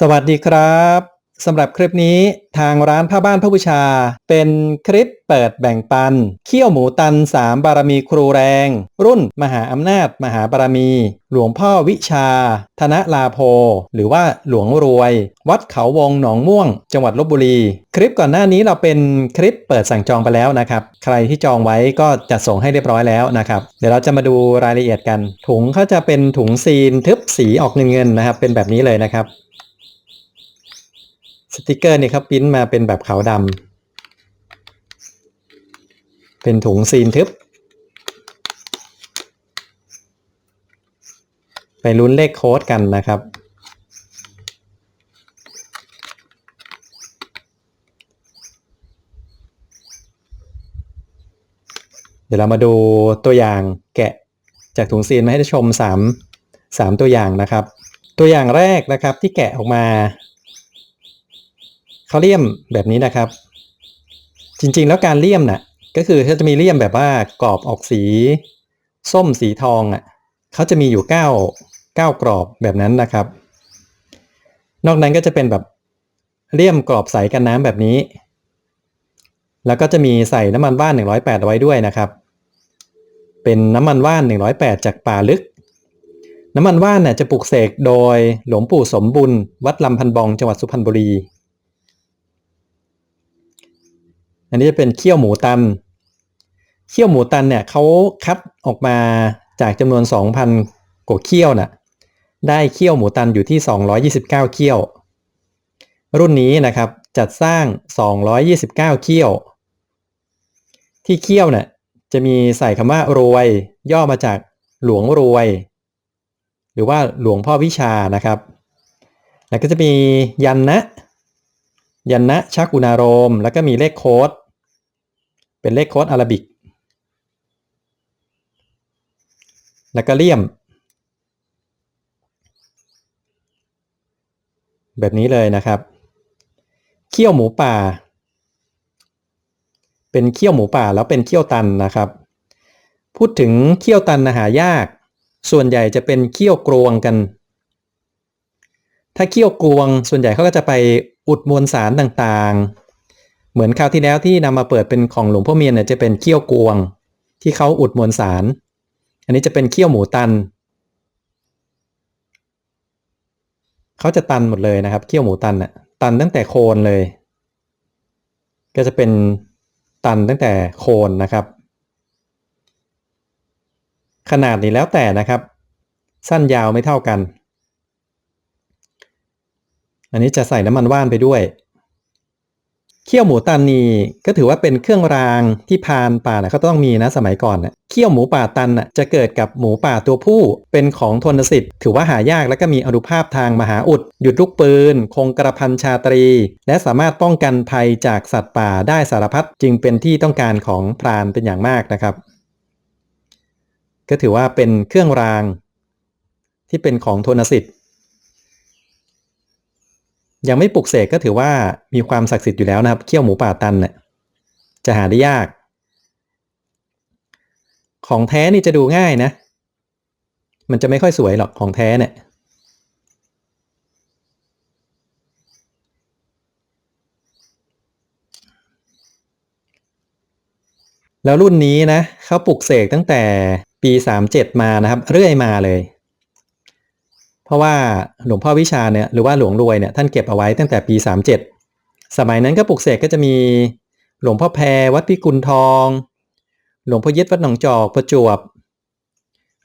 สวัสดีครับสำหรับคลิปนี้ทางร้านผ้าบ้านพระบูชา เป็นคลิปเปิดแบ่งปัน เขี้ยวหมูตันสามบารมีครูแรง รุ่นมหาอำนาจ มหาบารมี หลวงพ่อวิชา ธนลาโพ หรือว่าหลวงรวย วัดเขาวงหนองม่วง จังหวัดลบบุรี คลิปก่อนหน้านี้เราเป็นคลิปเปิดสั่งจองไปแล้วนะครับ ใครที่จองไว้ก็จะส่งให้เรียบร้อยแล้วนะครับ เดี๋ยวเราจะมาดูรายละเอียดกัน ถุงเขาจะเป็นถุงซีนทึบสีออกเงินๆนะครับ เป็นแบบนี้เลยนะครับ สติกเกอร์นี่ครับปริ้นมาเป็นแบบขาวดำเป็นถุงซีนทึบ ไปลุ้นเลขโค้ดกันนะครับ เดี๋ยวเรามาดูตัวอย่างแกะจากถุงซีนมาให้ได้ชม 3 3 ตัวอย่างนะครับ ตัวอย่างแรกนะครับที่แกะออกมา เขาเลี่ยมแบบนี้นะครับ จริงๆ แล้วการเลี่ยมน่ะก็คือเขาจะมีเลี่ยมแบบว่ากรอบออกสี ส้มสีทองอะเขาจะมีอยู่9 9กรอบแบบนั้นนะครับ นอกนั้นก็จะเป็นแบบเลี่ยมกรอบใสกันน้ำแบบนี้ แล้วก็จะมีใส่น้ำมันว่าน 108เอาไว้ด้วยนะครับ เป็นน้ำมันว่าน 108 จากป่าลึก น้ำมันว่านน่ะจะปลูกเสกโดยหลวงปู่สมบุญวัดลำพันบองจังหวัดสุพรรณบุรี อั นนี้จะเป็นเขี้ยวหมูตันเขี้ยวหมูตันเนี่ยเขาคัดออกมาจากจำนวน 2,000กว่าเขี้ยวน่ะได้เขี้ยวหมูตันอยู่ที่ 229เขี้ยว รุ่นนี้นะครับจัดสร้าง 229เขี้ยว ที่เขี้ยวเนี่ยจะมีใส่คำว่ารวย ย่อมาจากหลวงรวย หรือว่าหลวงพ่อวิชานะครับ แล้วก็จะมียันนะยันนะชักอุณารมแล้วก็มีเลขโค้ด เป็นเลขโค้ดอาราบิก แล้วก็เลี่ยม แบบนี้เลยนะครับ เขี้ยวหมูป่า เป็นเขี้ยวหมูป่าแล้วเป็นเขี้ยวตันนะครับ พูดถึงเขี้ยวตันนะหายาก ส่วนใหญ่จะเป็นเขี้ยวกรวงกัน ถ้าเขี้ยวกรวงส่วนใหญ่เขาก็จะไปอุดมวลสารต่างๆ เหมือนคราวที่แล้วที่นำมาเปิดเป็นของหลวงพ่อเมียนเนี่ยจะเป็นเขี้ยวกวง ที่เขาอุดมวลสาร อันนี้จะเป็นเขี้ยวหมูตันเขาจะตันหมดเลยนะครับเขี้ยวหมูตันน่ะตันตั้งแต่โคนเลย ก็จะเป็นตันตั้งแต่โคนนะครับ ขนาดนี้แล้วแต่นะครับ สั้นยาวไม่เท่ากัน อันนี้จะใส่น้ำมันว่านไปด้วย เขี้ยวหมูตันนี่ก็ถือว่าเป็นเครื่องรางที่พานป่านะเขาต้องมีนะสมัยก่อนนะเขี้ยวหมูป่าตันน่ะจะเกิดกับหมูป่าตัวผู้ เป็นของทนสิทธิ์ ถือว่าหายากและก็มีอนุภาพทางมหาอุด หยุดลูกปืน คงกระพันชาตรี และสามารถป้องกันภัยจากสัตว์ป่าได้สารพัดจึงเป็นที่ต้องการของพรานเป็นอย่างมากนะครับ ก็ถือว่าเป็นเครื่องราง ที่เป็นของทนสิทธิ์ ยังไม่ปลุกเสกก็ถือว่ามีความศักดิ์สิทธิ์อยู่แล้วนะครับเขี้ยวหมูป่าตันเนี่ยจะหาได้ยาก ของแท้นี่จะดูง่ายนะ มันจะไม่ค่อยสวยหรอกของแท้เนี่ยแล้วรุ่นนี้นะเขาปลุกเสกตั้งแต่ปี 37 มานะครับ เรื่อยมาเลย เพราะว่าหลวงพ่อวิชาเนี่ยหรือว่าหลวงรวยเนี่ยท่านเก็บเอาไว้ตั้งแต่ปี 37 สมัยนั้นก็ปลุกเสกก็จะมีหลวงพ่อแพรวัดพิกุลทอง หลวงพ่อเยึดวัดหนองจอกประจวบ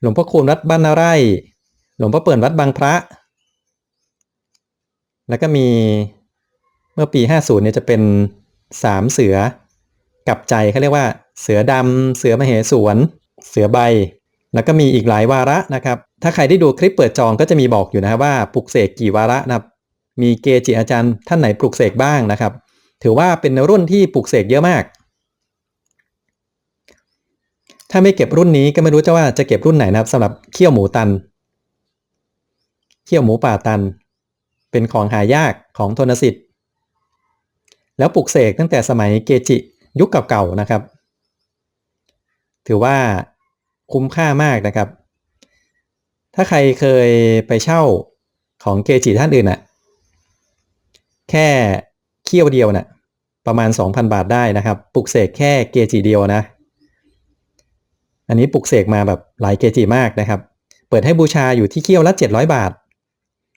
หลวงพ่อคูณวัดบ้านนาไร่ หลวงพ่อเปิ่นวัดบางพระ แล้วก็มีเมื่อปี 50เนี่ยจะเป็นสามเสือกับใจเขาเรียกว่า เสือดำเสือมเหสวน เสือใบ แล้วก็มีอีกหลายวาระนะครับ ถ้าใครได้ดูคลิปเปิดจองก็จะมีบอกอยู่นะครับว่าปลุกเสกกี่วาระนะครับมีเกจิอาจารย์ท่านไหนปลุกเสกบ้างนะครับ ถือว่าเป็นรุ่นที่ปลุกเสกเยอะมาก ถ้าไม่เก็บรุ่นนี้ก็ไม่รู้จะว่าจะเก็บรุ่นไหนนะครับสำหรับเขี้ยวหมูตัน เขี้ยวหมูป่าตัน เป็นของหายากของทนสิทธิ์ แล้วปลุกเสกตั้งแต่สมัยเกจิยุคเก่าๆนะครับ ถือว่าคุ้มค่ามากนะครับ ถ้าใครเคยไปเช่าของเกจิท่านอื่นอะ แค่เคี่ยวเดียวน่ะ ประมาณ 2,000 บาทได้นะครับ ปลุกเสกแค่เกจิเดียวนะ อันนี้ปลุกเสกมาแบบหลายเกจิมากนะครับ เปิดให้บูชาอยู่ที่เคี่ยวละ 700 บาท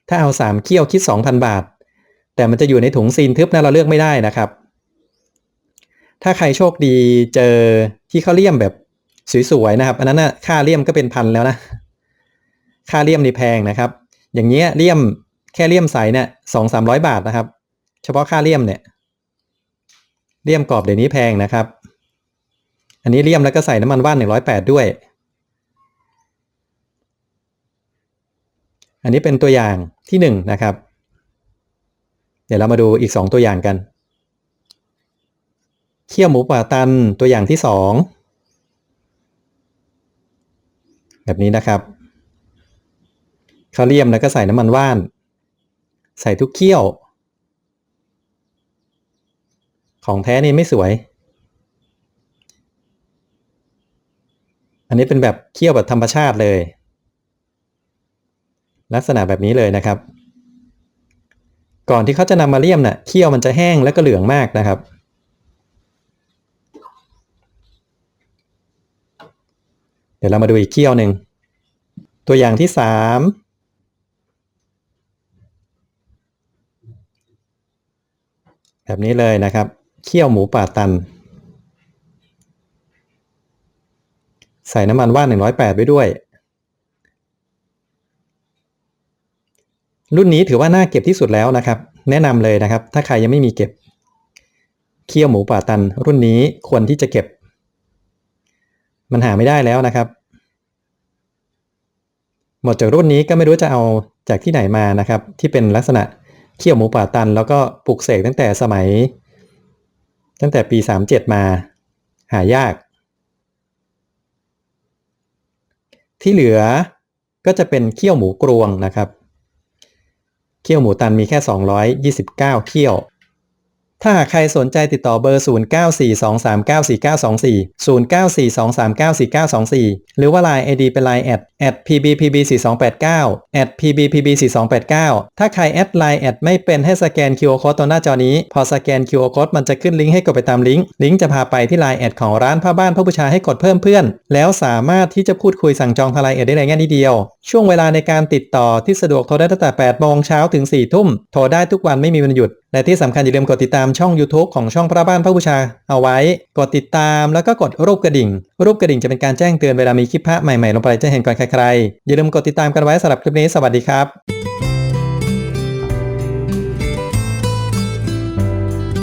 ถ้าเอา 3 เคี่ยวคิด 2,000 บาท แต่มันจะอยู่ในถุงซีนทึบนะเราเลือกไม่ได้นะครับ ถ้าใครโชคดีเจอที่เขาเลี่ยมแบบสวยๆนะครับ อันนั้นนะค่าเลี่ยมก็เป็นพันแล้วนะ ค่าเลี่ยมนี่แพงนะครับ อย่างเงี้ยเลี่ยมแค่เลี่ยมใสเนี่ยสองสามร้อยบาทนะครับ เฉพาะค่าเลี่ยมเนี่ยเลี่ยมกรอบเดี๋ยวนี้แพงนะครับ อันนี้เลี่ยมแล้วก็ใส่น้ำมันว่านหนึ่งร้อยแปดด้วย อันนี้เป็นตัวอย่างที่หนึ่งนะครับ เดี๋ยวเรามาดูอีกสองตัวอย่างกันเคี่ยวหมูป่าตันตัวอย่างที่สองแบบนี้นะครับ เขาเลี่ยมแล้วก็ใส่น้ำมันว่าน ใส่ทุกเคี่ยว ของแท้นี่ไม่สวย อันนี้เป็นแบบเคี่ยวแบบธรรมชาติเลย ลักษณะแบบนี้เลยนะครับ ก่อนที่เขาจะนำมาเลี่ยมน่ะเคี่ยวมันจะแห้งแล้วก็เหลืองมากนะครับเดี๋ยวเรามาดูอีกเคี่ยวหนึ่ง ตัวอย่างที่สาม แบบนี้เลยนะครับเคี่ยวหมูป่าตัน ใส่น้ำมันว่าน108ไว้ด้วย รุ่นนี้ถือว่าน่าเก็บที่สุดแล้วนะครับ แนะนำเลยนะครับ ถ้าใครยังไม่มีเก็บเคี่ยวหมูป่าตัน รุ่นนี้ควรที่จะเก็บ มันหาไม่ได้แล้วนะครับ หมดจากรุ่นนี้ก็ไม่รู้จะเอาจากที่ไหนมานะครับ ที่เป็นลักษณะ เขี่ยวหมูป่าตัน แล้วก็ปลูกเสกตั้งแต่สมัย ตั้งแต่ปี37มา หายาก ที่เหลือก็จะเป็นเขี่ยวหมูกรวงนะครับ เขี่ยวหมูตันมีแค่ 229 เขี่ยว ถ้าหากใครสนใจติดต่อเบอร์ 0942394924 0942394924 หรือว่า Line ID เป็น Line แอด pbpb4289 แอด pbpb4289 ถ้าใครแอด Line แอดไม่เป็นให้สแกน QR Code ตรงหน้าจอนี้ พอสแกน QR Code มันจะขึ้นลิงก์ให้กดไปตามลิงก์ ลิงก์จะพาไปที่ Line แอดของร้านผ้าบ้านพระบูชาให้กดเพิ่มเพื่อน แล้วสามารถที่จะพูดคุยสั่งจองทาง Line แอดได้ในง่ายนิดเดียว ช่วงเวลาในการติดต่อที่สะดวกโทรได้ตั้งแต่8โมงเช้าถึง4ทุ่ม โทรได้ทุกวันไม่มีวันหยุด และที่สำคัญอย่าลืมกดติดตามช่อง YouTube ของช่องพระบ้านพระบูชา เอาไว้ กดติดตามแล้วก็กดรูปกระดิ่ง รูปกระดิ่งจะเป็นการแจ้งเตือนเวลามีคลิปพระใหม่ๆลงไปจะเห็นก่อนใครๆอย่าลืมกดติดตามกันไว้สำหรับคลิปนี้สวัสดีครับ